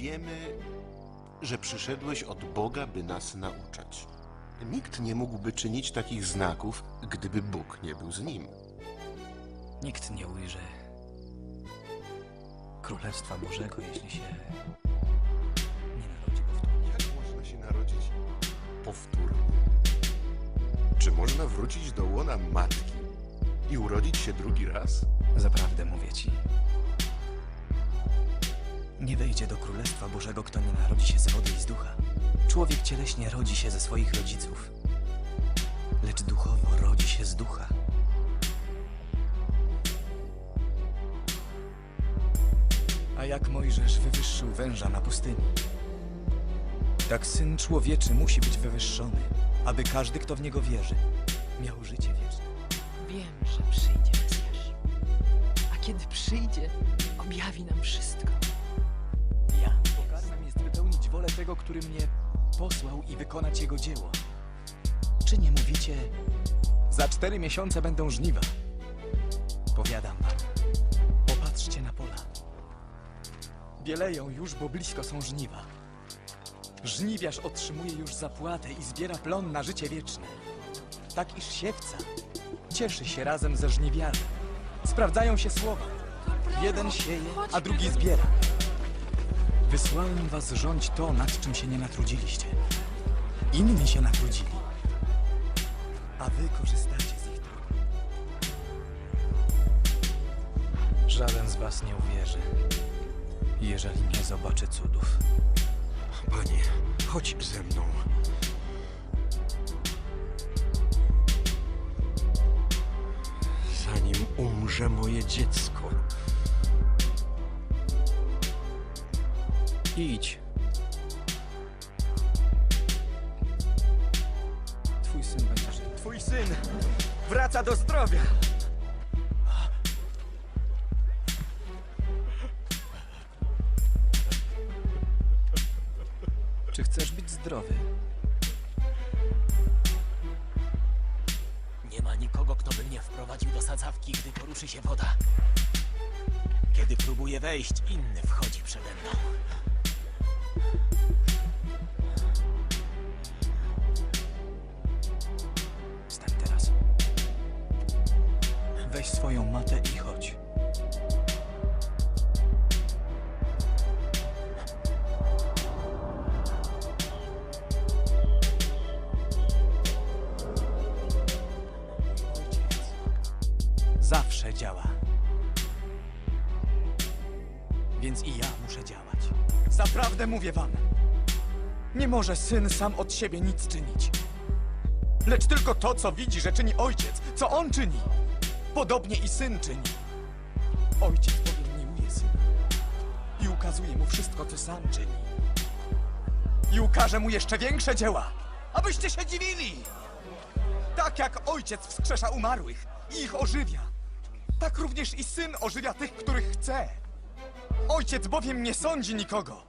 Wiemy, że przyszedłeś od Boga, by nas nauczać. Nikt nie mógłby czynić takich znaków, gdyby Bóg nie był z nim. Nikt nie ujrzy Królestwa Bożego, jeśli się nie narodzi powtórnie. Jak można się narodzić powtórnie? Czy można wrócić do łona matki i urodzić się drugi raz? Zaprawdę mówię ci. Nie wejdzie do Królestwa Bożego, kto nie narodzi się z wody i z ducha. Człowiek cieleśnie rodzi się ze swoich rodziców, lecz duchowo rodzi się z ducha. A jak Mojżesz wywyższył węża na pustyni, tak Syn Człowieczy musi być wywyższony, aby każdy, kto w Niego wierzy, miał życie wieczne. Wiem, że przyjdzie Mesjasz. A kiedy przyjdzie, objawi nam wszystko. Wolę tego, który mnie posłał i wykonać jego dzieło. Czy nie mówicie, za cztery miesiące będą żniwa? Powiadam wam, popatrzcie na pola. Bieleją już, bo blisko są żniwa. Żniwiarz otrzymuje już zapłatę i zbiera plon na życie wieczne. Tak iż siewca cieszy się razem ze żniwiarzem. Sprawdzają się słowa. Jeden sieje, a drugi zbiera. Wysłałem was rządź to, nad czym się nie natrudziliście. Inni się natrudzili, a wy korzystacie z ich trudu. Żaden z was nie uwierzy, jeżeli nie zobaczy cudów. Panie, chodź ze mną. Zanim umrze moje dziecko. Idź. Twój syn będzie żył. Twój syn wraca do zdrowia. Weź swoją matę i chodź. Zawsze działa. Więc i ja muszę działać. Zaprawdę mówię wam. Nie może syn sam od siebie nic czynić lecz tylko to, co widzi, że czyni ojciec, co on czyni. Podobnie i syn czyni. Ojciec bowiem miłuje syna i ukazuje mu wszystko, co sam czyni. I ukaże mu jeszcze większe dzieła, abyście się dziwili. Tak jak ojciec wskrzesza umarłych i ich ożywia, tak również i syn ożywia tych, których chce. Ojciec bowiem nie sądzi nikogo,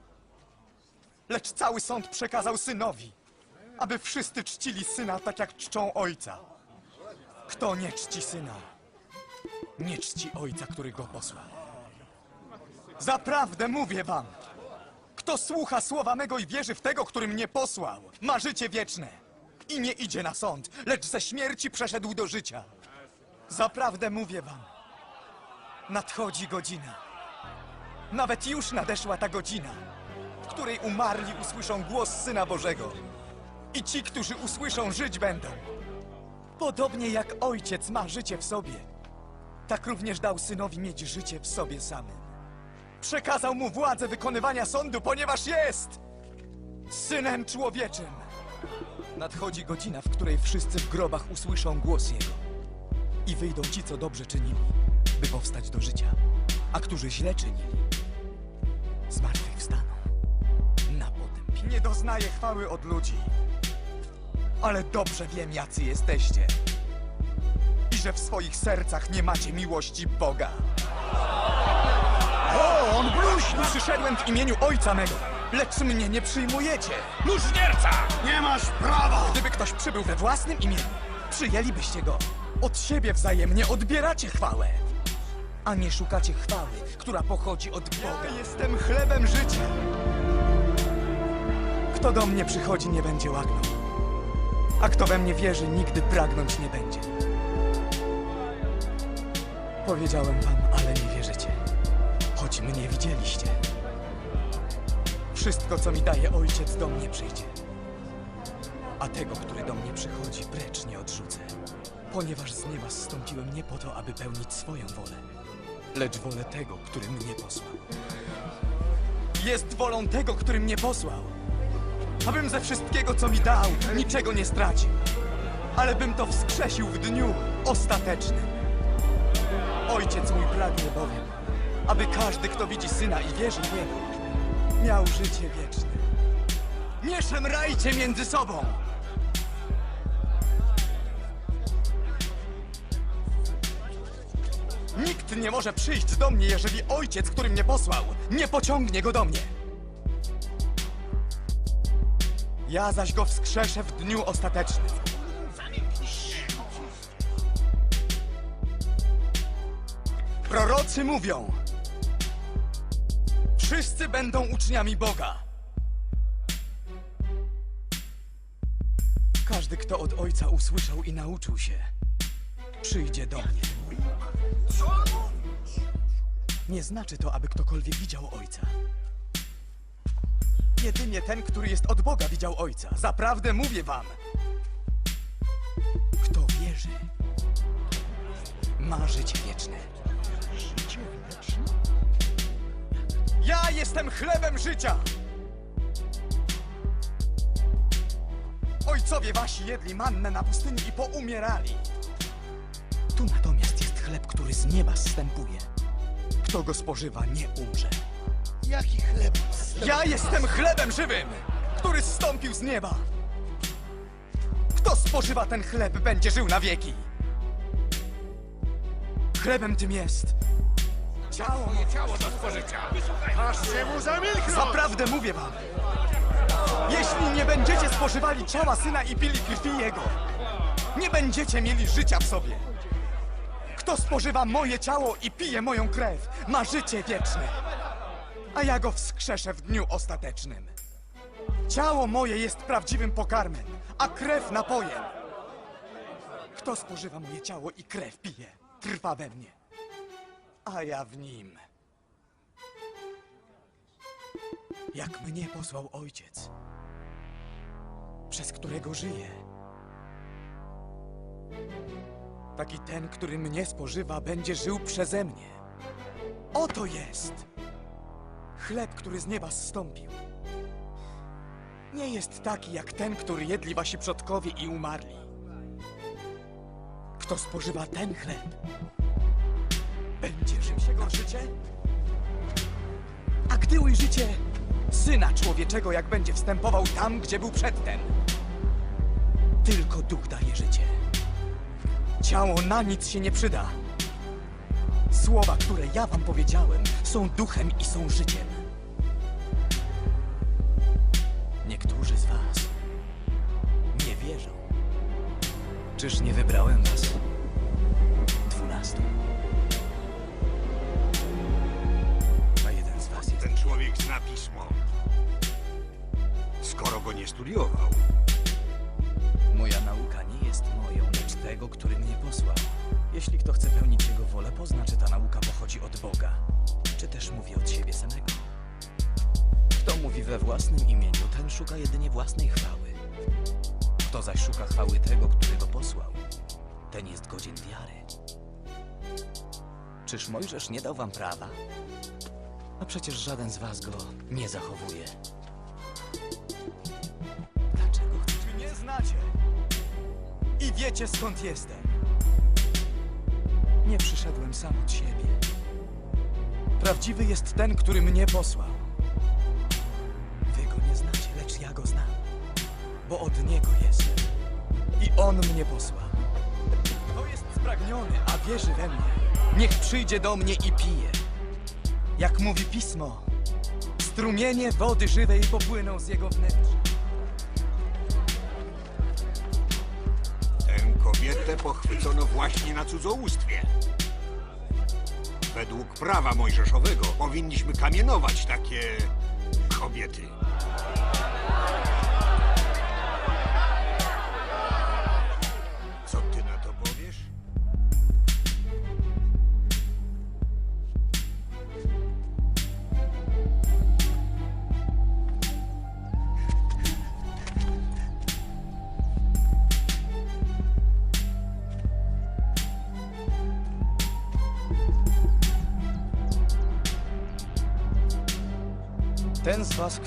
lecz cały sąd przekazał synowi aby wszyscy czcili syna tak jak czczą ojca. Kto nie czci syna, nie czci ojca, który go posłał. Zaprawdę mówię wam, kto słucha słowa mego i wierzy w tego, który mnie posłał, ma życie wieczne i nie idzie na sąd, lecz ze śmierci przeszedł do życia. Zaprawdę mówię wam, nadchodzi godzina. Nawet już nadeszła ta godzina, w której umarli usłyszą głos Syna Bożego. I ci, którzy usłyszą, żyć będą. Podobnie jak ojciec ma życie w sobie, tak również dał synowi mieć życie w sobie samym. Przekazał mu władzę wykonywania sądu, ponieważ jest synem człowieczym. Nadchodzi godzina, w której wszyscy w grobach usłyszą głos jego. I wyjdą ci, co dobrze czynili, by powstać do życia, a którzy źle czynili, zmartwychwstaną na potępienie. Nie doznaję chwały od ludzi, ale dobrze wiem, jacy jesteście. Że w swoich sercach nie macie miłości Boga. O, on bluźni! Przyszedłem w imieniu Ojca mego, lecz mnie nie przyjmujecie. Bluźnierca! Nie masz prawa! Gdyby ktoś przybył we własnym imieniu, przyjęlibyście go. Od siebie wzajemnie odbieracie chwałę. a nie szukacie chwały, która pochodzi od Boga. Ja jestem chlebem życia. Kto do mnie przychodzi, nie będzie łaknął. A kto we mnie wierzy, nigdy pragnąć nie będzie. Powiedziałem wam, ale nie wierzycie. Choć mnie widzieliście. Wszystko, co mi daje ojciec, do mnie przyjdzie. A tego, który do mnie przychodzi, precz nie odrzucę. Ponieważ z nieba zstąpiłem nie po to, aby pełnić swoją wolę, lecz wolę tego, który mnie posłał. Jest wolą tego, który mnie posłał. Abym ze wszystkiego, co mi dał, niczego nie stracił. Ale bym to wskrzesił w dniu ostatecznym. Ojciec mój pragnie bowiem, aby każdy, kto widzi Syna i wierzy w Niego, miał życie wieczne. Nie szemrajcie między sobą! Nikt nie może przyjść do mnie, jeżeli ojciec, który mnie posłał, nie pociągnie go do mnie. Ja zaś go wskrzeszę w dniu ostatecznym. Prorocy mówią: Wszyscy będą uczniami Boga. Każdy, kto od ojca usłyszał i nauczył się, przyjdzie do mnie. Nie znaczy to, aby ktokolwiek widział ojca. Jedynie ten, który jest od Boga, widział ojca. Zaprawdę mówię wam. Kto wierzy, ma życie wieczne. Ja jestem chlebem życia! Ojcowie wasi jedli mannę na pustyni i poumierali. Tu natomiast jest chleb, który z nieba zstępuje. Kto go spożywa, nie umrze. Jaki chleb? Ja jestem chlebem żywym, który zstąpił z nieba. Kto spożywa ten chleb, będzie żył na wieki. Chlebem tym jest ciało moje. Ciało do spożycia. Każcie mu zamilknąć! Zaprawdę mówię wam. Jeśli nie będziecie spożywali ciała Syna i pili krwi Jego, nie będziecie mieli życia w sobie. Kto spożywa moje ciało i pije moją krew, ma życie wieczne. A ja go wskrzeszę w dniu ostatecznym. Ciało moje jest prawdziwym pokarmem, a krew napojem. Kto spożywa moje ciało i krew pije, trwa we mnie, a ja w nim. jak mnie posłał ojciec, przez którego żyję. Taki ten, który mnie spożywa, będzie żył przeze mnie. Oto jest chleb, który z nieba zstąpił. Nie jest taki jak ten, który jedli wasi przodkowie i umarli. Kto spożywa ten chleb, będzie żył jego życie a gdy ujrzycie Syna Człowieczego, jak będzie wstępował tam, gdzie był przedtem, tylko Duch daje życie. Ciało na nic się nie przyda. Słowa, które ja wam powiedziałem, są duchem i są życiem. Niektórzy z was nie wierzą. Czyż nie wybrałem was nie studiował. Moja nauka nie jest moją, lecz tego, który mnie posłał. Jeśli kto chce pełnić jego wolę, pozna, czy ta nauka pochodzi od Boga, czy też mówi od siebie samego. Kto mówi we własnym imieniu, ten szuka jedynie własnej chwały. Kto zaś szuka chwały tego, który go posłał, ten jest godzien wiary. Czyż Mojżesz nie dał wam prawa? A przecież żaden z was go nie zachowuje. Wiecie skąd jestem. Nie przyszedłem sam od siebie. Prawdziwy jest ten, który mnie posłał. Wy go nie znacie, lecz ja go znam. Bo od niego jestem. I on mnie posłał. Kto jest spragniony, a wierzy we mnie, niech przyjdzie do mnie i pije. Jak mówi pismo, strumienie wody żywej popłyną z jego wnętrza. Kobietę pochwycono właśnie na cudzołóstwie. Według prawa mojżeszowego powinniśmy kamienować takie kobiety.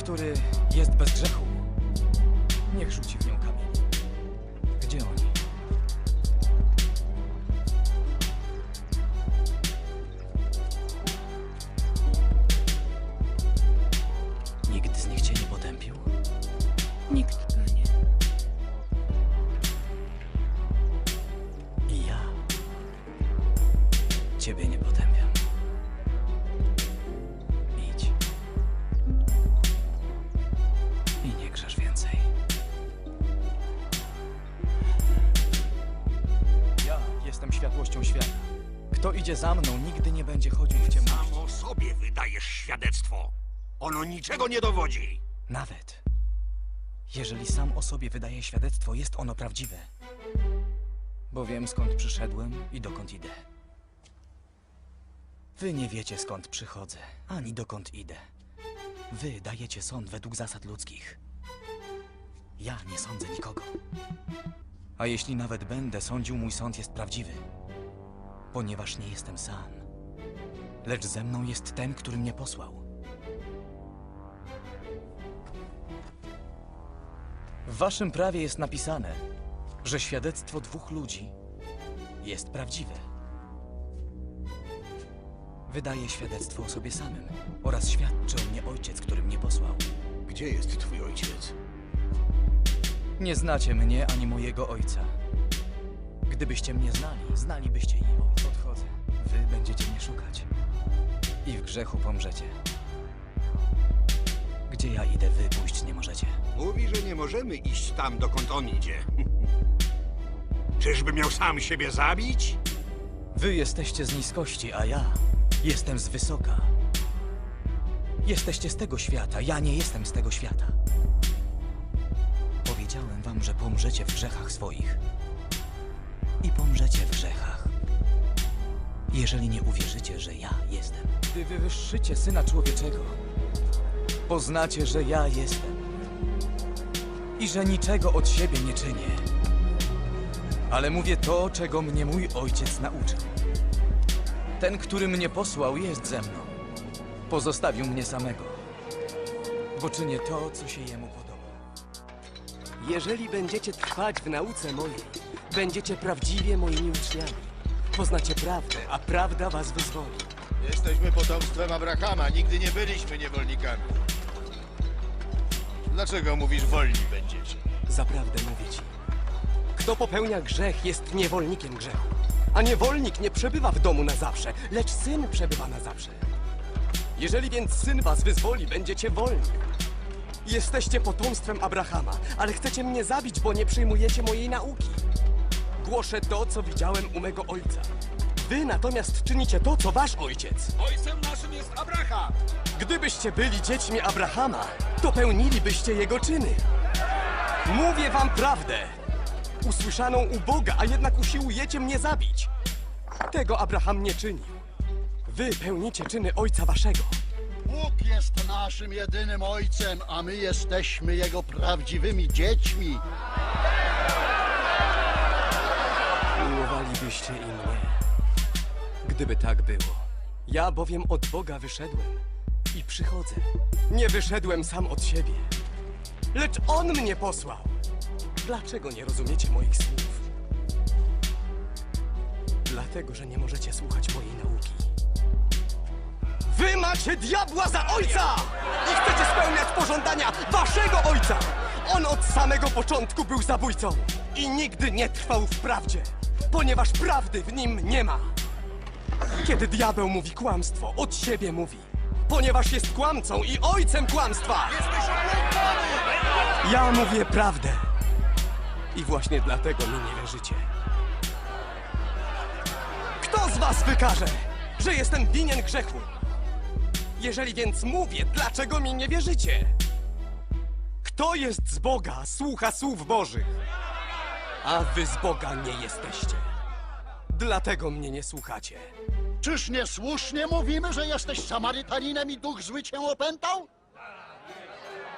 Który jest bez grzechu, idzie za mną, nigdy nie będzie chodził w ciemności. Samo sobie wydajesz świadectwo. Ono niczego nie dowodzi. Nawet jeżeli sam o sobie wydaje świadectwo, jest ono prawdziwe. Bo wiem skąd przyszedłem i dokąd idę. Wy nie wiecie skąd przychodzę, ani dokąd idę. Wy dajecie sąd według zasad ludzkich. Ja nie sądzę nikogo. A jeśli nawet będę sądził, mój sąd jest prawdziwy. Ponieważ nie jestem sam. Lecz ze mną jest ten, który mnie posłał. W waszym prawie jest napisane, że świadectwo dwóch ludzi jest prawdziwe. Wydaje świadectwo o sobie samym oraz świadczy o mnie ojciec, który mnie posłał. Gdzie jest twój ojciec? Nie znacie mnie ani mojego ojca. Gdybyście mnie znali, znalibyście i ojca. Odchodzę. Wy będziecie mnie szukać. I w grzechu pomrzecie. Gdzie ja idę, wy pójść nie możecie. Mówi, że nie możemy iść tam, dokąd on idzie. Czyżby miał sam siebie zabić? Wy jesteście z niskości, a ja jestem z wysoka. Jesteście z tego świata, ja nie jestem z tego świata. Powiedziałem wam, że pomrzecie w grzechach swoich. I pomrzecie w grzechach. Jeżeli nie uwierzycie, że ja jestem. Gdy wywyższycie Syna Człowieczego, poznacie, że ja jestem. I że niczego od siebie nie czynię. Ale mówię to, czego mnie mój ojciec nauczył. Ten, który mnie posłał, jest ze mną. Pozostawił mnie samego. Bo czynię to, co się jemu podoba. Jeżeli będziecie trwać w nauce mojej, będziecie prawdziwie moimi uczniami. Poznacie prawdę, a prawda was wyzwoli. Jesteśmy potomstwem Abrahama, nigdy nie byliśmy niewolnikami. Dlaczego mówisz wolni będziecie? Zaprawdę mówię ci. Kto popełnia grzech, jest niewolnikiem grzechu. A niewolnik nie przebywa w domu na zawsze, lecz syn przebywa na zawsze. Jeżeli więc syn was wyzwoli, będziecie wolni. Jesteście potomstwem Abrahama, ale chcecie mnie zabić, bo nie przyjmujecie mojej nauki. Głoszę to, co widziałem u mego ojca. Wy natomiast czynicie to, co wasz ojciec. Ojcem naszym jest Abraham. Gdybyście byli dziećmi Abrahama, to pełnilibyście jego czyny. Mówię wam prawdę. Usłyszaną u Boga, a jednak usiłujecie mnie zabić. Tego Abraham nie czynił. Wy pełnicie czyny ojca waszego. Bóg jest naszym jedynym ojcem, a my jesteśmy jego prawdziwymi dziećmi. Miłowalibyście i mnie, gdyby tak było. Ja bowiem od Boga wyszedłem i przychodzę. Nie wyszedłem sam od siebie, lecz On mnie posłał. Dlaczego nie rozumiecie moich słów? Dlatego, że nie możecie słuchać mojej nauki. Wy macie diabła za ojca! I chcecie spełniać pożądania waszego ojca! On od samego początku był zabójcą i nigdy nie trwał w prawdzie, ponieważ prawdy w nim nie ma. Kiedy diabeł mówi kłamstwo, od siebie mówi, ponieważ jest kłamcą i ojcem kłamstwa. Ja mówię prawdę. I właśnie dlatego mi nie wierzycie. Kto z was wykaże, że jestem winien grzechu. Jeżeli więc mówię, dlaczego mi nie wierzycie? Kto jest z Boga, słucha słów Bożych, a wy z Boga nie jesteście. Dlatego mnie nie słuchacie. Czyż niesłusznie mówimy, że jesteś Samarytaninem i duch zły cię opętał?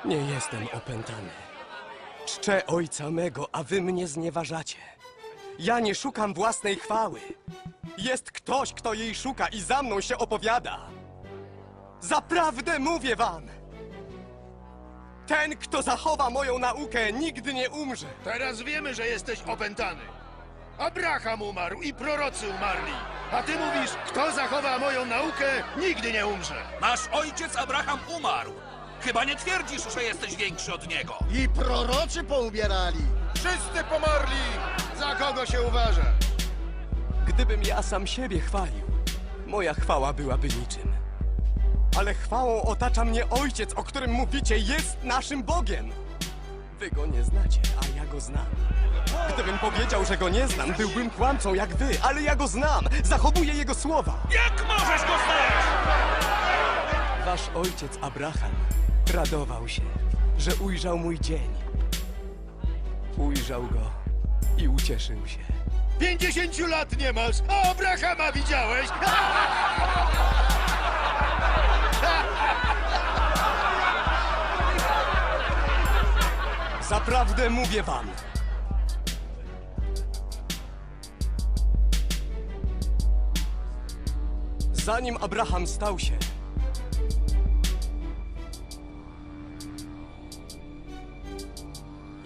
Nie jestem opętany. Czczę ojca mego, a wy mnie znieważacie. Ja nie szukam własnej chwały. Jest ktoś, kto jej szuka i za mną się opowiada. Zaprawdę mówię wam. Ten, kto zachowa moją naukę, nigdy nie umrze. Teraz wiemy, że jesteś opętany. Abraham umarł i prorocy umarli. A ty mówisz, kto zachowa moją naukę, nigdy nie umrze. Nasz ojciec Abraham umarł. Chyba nie twierdzisz, że jesteś większy od niego. I prorocy poubierali. Wszyscy pomarli. Za kogo się uważa? Gdybym ja sam siebie chwalił, moja chwała byłaby niczym. Ale chwałą otacza mnie ojciec, o którym mówicie, jest naszym Bogiem. Wy go nie znacie, a ja go znam. Gdybym powiedział, że go nie znam, byłbym kłamcą jak wy, ale ja go znam, zachowuję jego słowa. Jak możesz go znać? Wasz ojciec Abraham radował się, że ujrzał mój dzień. Ujrzał go i ucieszył się. Pięćdziesięciu lat nie masz, a Abrahama widziałeś? Zaprawdę mówię wam. Zanim Abraham stał się,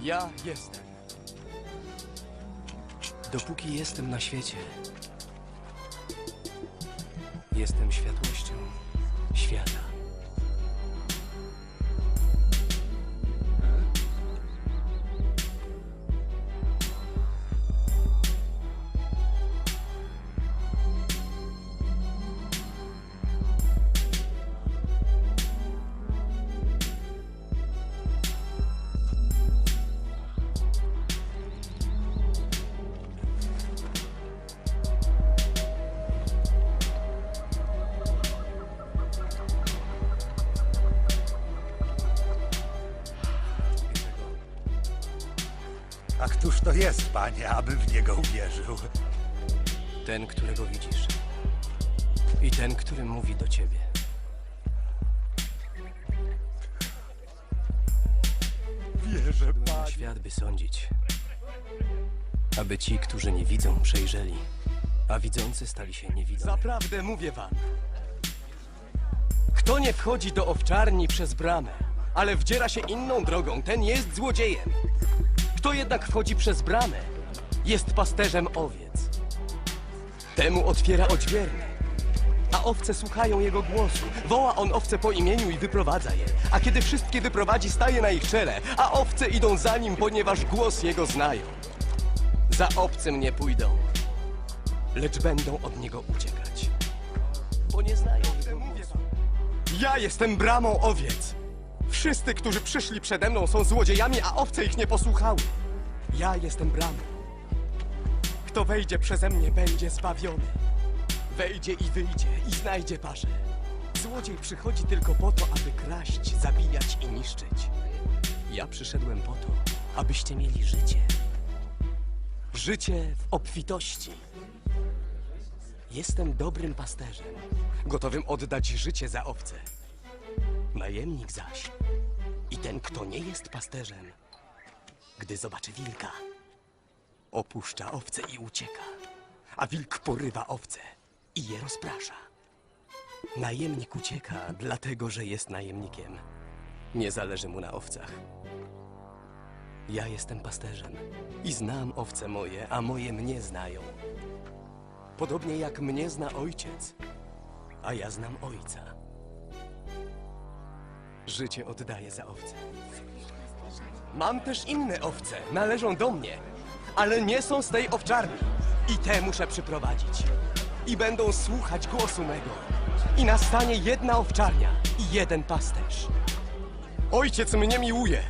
ja jestem. Dopóki jestem na świecie, jestem światłością świata. Któż to jest, panie, abym w niego uwierzył? Ten, którego widzisz. I ten, który mówi do ciebie. Wierzę, Na świat, by sądzić. Aby ci, którzy nie widzą, przejrzeli, a widzący stali się niewidomi. Zaprawdę mówię wam. Kto nie wchodzi do owczarni przez bramę, ale wdziera się inną drogą, ten jest złodziejem. Kto jednak wchodzi przez bramę, jest pasterzem owiec. Temu otwiera odźwierny, a owce słuchają jego głosu. Woła on owce po imieniu i wyprowadza je. A kiedy wszystkie wyprowadzi, staje na ich czele, a owce idą za nim, ponieważ głos jego znają. Za obcym nie pójdą, lecz będą od niego uciekać. Bo nie znają jego głosu. Ja jestem bramą owiec. Wszyscy, którzy przyszli przede mną, są złodziejami, a owce ich nie posłuchały. Ja jestem bramą. Kto wejdzie przeze mnie, będzie zbawiony. Wejdzie i wyjdzie i znajdzie paszę. Złodziej przychodzi tylko po to, aby kraść, zabijać i niszczyć. Ja przyszedłem po to, abyście mieli życie. Życie w obfitości. Jestem dobrym pasterzem, gotowym oddać życie za owce. Najemnik zaś i ten, kto nie jest pasterzem, gdy zobaczy wilka, opuszcza owce i ucieka, a wilk porywa owce i je rozprasza. Najemnik ucieka, dlatego że jest najemnikiem. Nie zależy mu na owcach. Ja jestem pasterzem i znam owce moje, a moje mnie znają. Podobnie jak mnie zna ojciec, a ja znam ojca. Życie oddaję za owce. Mam też inne owce, należą do mnie, ale nie są z tej owczarni. I te muszę przyprowadzić. I będą słuchać głosu mego. I nastanie jedna owczarnia i jeden pasterz. Ojciec mnie miłuje,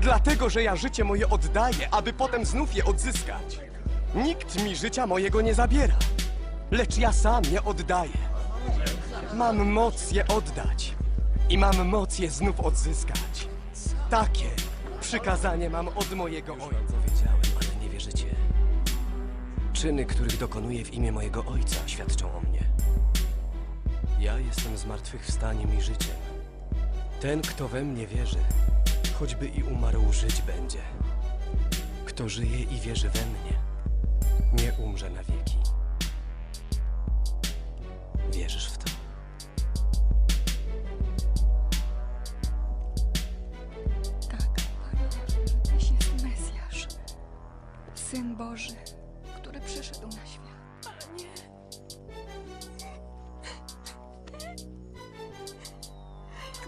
dlatego że ja życie moje oddaję, aby potem znów je odzyskać. Nikt mi życia mojego nie zabiera, lecz ja sam je oddaję. Mam moc je oddać i mam moc je znów odzyskać. Takie przykazanie mam od mojego ojca. Powiedziałem, ale nie wierzycie. Czyny, których dokonuję w imię mojego ojca, świadczą o mnie. Ja jestem zmartwychwstaniem i życiem. Ten, kto we mnie wierzy, choćby i umarł, żyć będzie. Kto żyje i wierzy we mnie, nie umrze na wieki. Wierzysz w to? Syn Boży, który przyszedł na świat. Panie.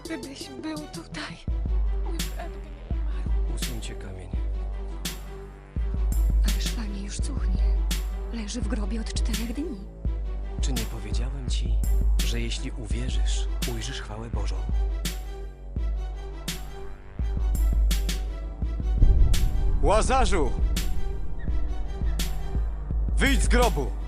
Gdybyś był tutaj, mój brat by nie umarł. Usuńcie kamień. Ależ Panie już cuchnie. Leży w grobie od czterech dni. Czy nie powiedziałem ci, że jeśli uwierzysz, ujrzysz chwałę Bożą? Łazarzu! Wyjdź z grobu!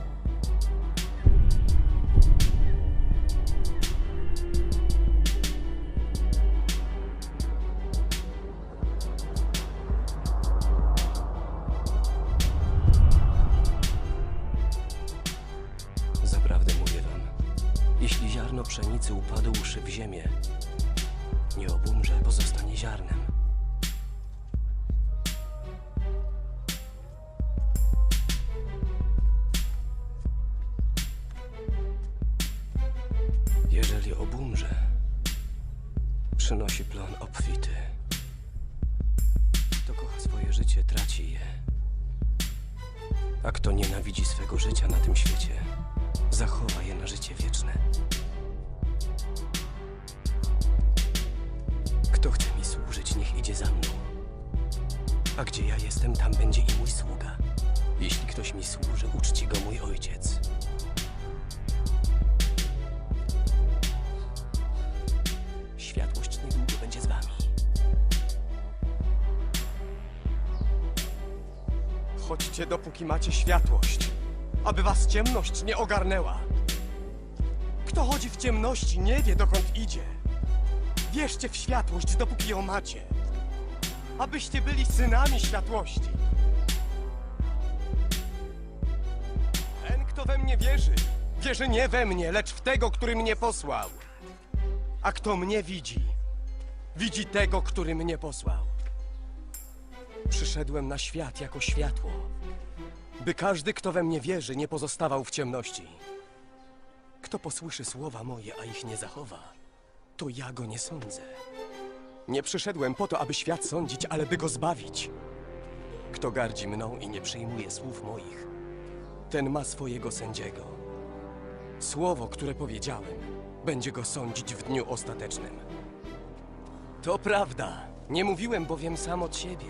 Przynosi plon obfity. Kto kocha swoje życie, traci je. A kto nienawidzi swego życia na tym świecie, zachowa je na życie wieczne. Kto chce mi służyć, niech idzie za mną. A gdzie ja jestem, tam będzie i mój sługa. Jeśli ktoś mi służy, uczci go mój ojciec. Dopóki macie światłość, aby was ciemność nie ogarnęła. Kto chodzi w ciemności, nie wie, dokąd idzie. Wierzcie w światłość, dopóki ją macie, abyście byli synami światłości. Ten, kto we mnie wierzy, wierzy nie we mnie, lecz w tego, który mnie posłał. A kto mnie widzi, widzi tego, który mnie posłał. Przyszedłem na świat jako światło, by każdy, kto we mnie wierzy, nie pozostawał w ciemności. Kto posłyszy słowa moje, a ich nie zachowa, to ja go nie sądzę. Nie przyszedłem po to, aby świat sądzić, ale by go zbawić. Kto gardzi mną i nie przyjmuje słów moich, ten ma swojego sędziego. Słowo, które powiedziałem, będzie go sądzić w dniu ostatecznym. To prawda, nie mówiłem bowiem sam od siebie.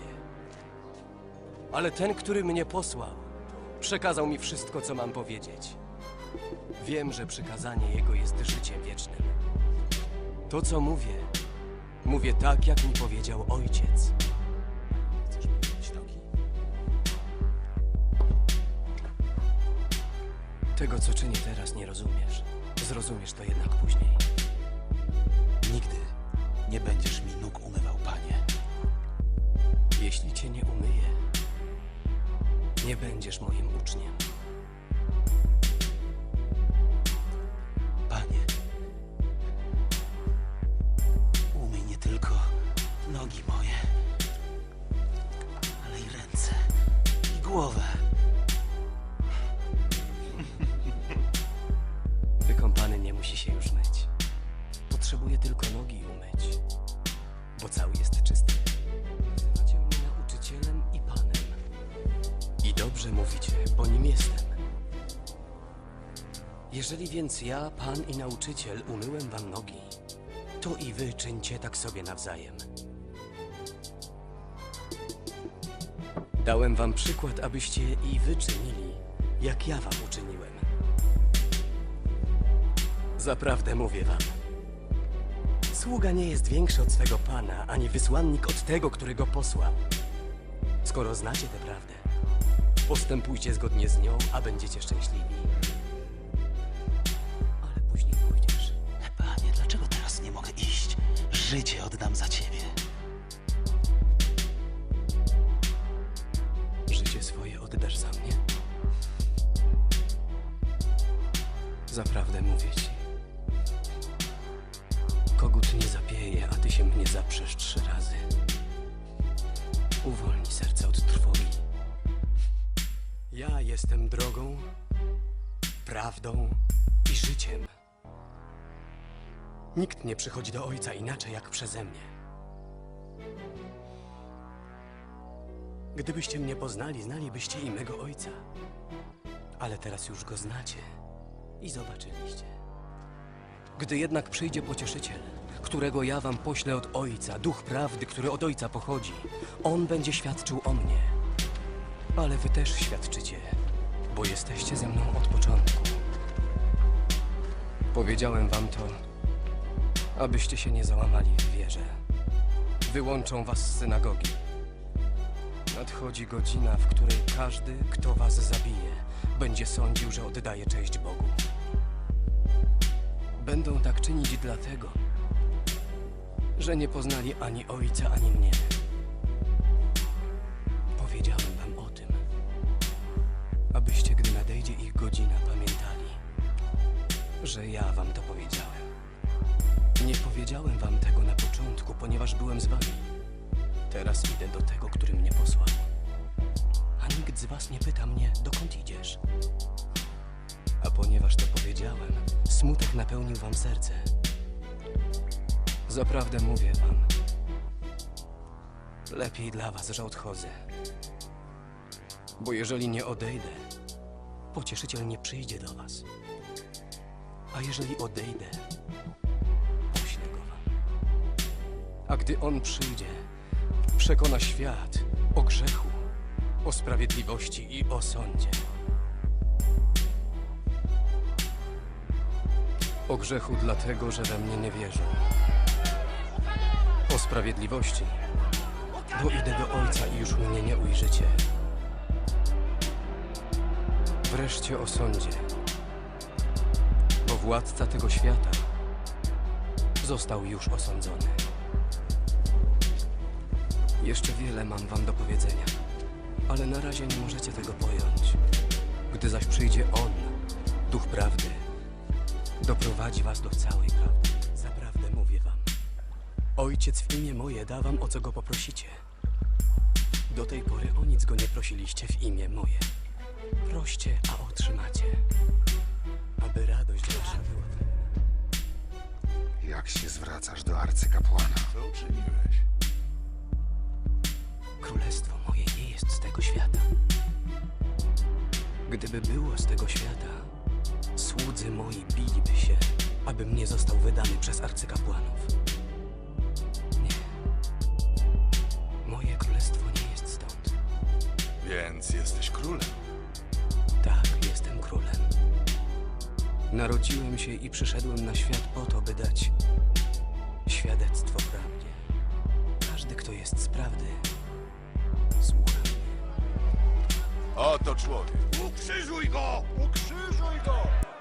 Ale ten, który mnie posłał, przekazał mi wszystko, co mam powiedzieć. Wiem, że przykazanie jego jest życiem wiecznym. To, co mówię, mówię tak, jak mi powiedział ojciec. Chcesz myć nogi? Tego, co czynię teraz, nie rozumiesz. Zrozumiesz to jednak później. Nigdy nie będziesz mi nóg umywał, panie. Jeśli cię nie umyję, nie będziesz moim uczniem. Panie, umyj nie tylko nogi moje, ale i ręce i głowę. Wykąpany nie musi się już myć. Potrzebuje tylko nogi umyć, bo cały jest czysty. Dobrze mówicie, bo nim jestem. Jeżeli więc ja, pan i nauczyciel, umyłem wam nogi, to i wy czyńcie tak sobie nawzajem. Dałem wam przykład, abyście i wy czynili, jak ja wam uczyniłem. Zaprawdę mówię wam. Sługa nie jest większy od swego pana, ani wysłannik od tego, który go posłał. Skoro znacie tę prawdę, postępujcie zgodnie z nią, a będziecie szczęśliwi. Ale później pójdziesz życie oddam za ciebie. Życie swoje oddasz za mnie? Zaprawdę mówię ci. Kogut nie zapieje, a ty się mnie zaprzesz trzy razy. Uwolnij serce od trwogi. Ja jestem drogą, prawdą i życiem. Nikt nie przychodzi do Ojca inaczej jak przeze mnie. Gdybyście mnie poznali, znalibyście i mego ojca. Ale teraz już go znacie i zobaczyliście. Gdy jednak przyjdzie pocieszyciel, którego ja wam poślę od ojca, duch prawdy, który od ojca pochodzi, on będzie świadczył o mnie. Ale wy też świadczycie, bo jesteście ze mną od początku. Powiedziałem wam to, abyście się nie załamali w wierze. Wyłączą was z synagogi. Nadchodzi godzina, w której każdy, kto was zabije, będzie sądził, że oddaje cześć Bogu. Będą tak czynić dlatego, że nie poznali ani ojca, ani mnie. Że ja wam to powiedziałem. Nie powiedziałem wam tego na początku, ponieważ byłem z wami. Teraz idę do tego, który mnie posłał. A nikt z was nie pyta mnie, dokąd idziesz. A ponieważ to powiedziałem, smutek napełnił wam serce. Zaprawdę mówię wam, lepiej dla was, że odchodzę. Bo jeżeli nie odejdę, pocieszyciel nie przyjdzie do was. A jeżeli odejdę, poślę go wam. A gdy on przyjdzie, przekona świat o grzechu, o sprawiedliwości i o sądzie. O grzechu dlatego, że we mnie nie wierzą. O sprawiedliwości, bo idę do Ojca i już mnie nie ujrzycie. Wreszcie o sądzie, władca tego świata został już osądzony. Jeszcze wiele mam wam do powiedzenia, ale na razie nie możecie tego pojąć. Gdy zaś przyjdzie On, Duch Prawdy, doprowadzi was do całej prawdy. Zaprawdę mówię wam. Ojciec w imię moje da wam, o co go poprosicie. Do tej pory o nic go nie prosiliście w imię moje. Proście, a otrzymacie, Jak się zwracasz do arcykapłana? Co uczyniłeś? Królestwo moje nie jest z tego świata. Gdyby było z tego świata, słudzy moi biliby się, abym nie został wydany przez arcykapłanów. Nie. Moje królestwo nie jest stąd. Więc jesteś królem. Tak, jestem królem. Narodziłem się i przyszedłem na świat po to, by dać świadectwo prawdzie. Każdy, kto jest z prawdy, słucha mnie. Oto człowiek. Ukrzyżuj go! Ukrzyżuj go!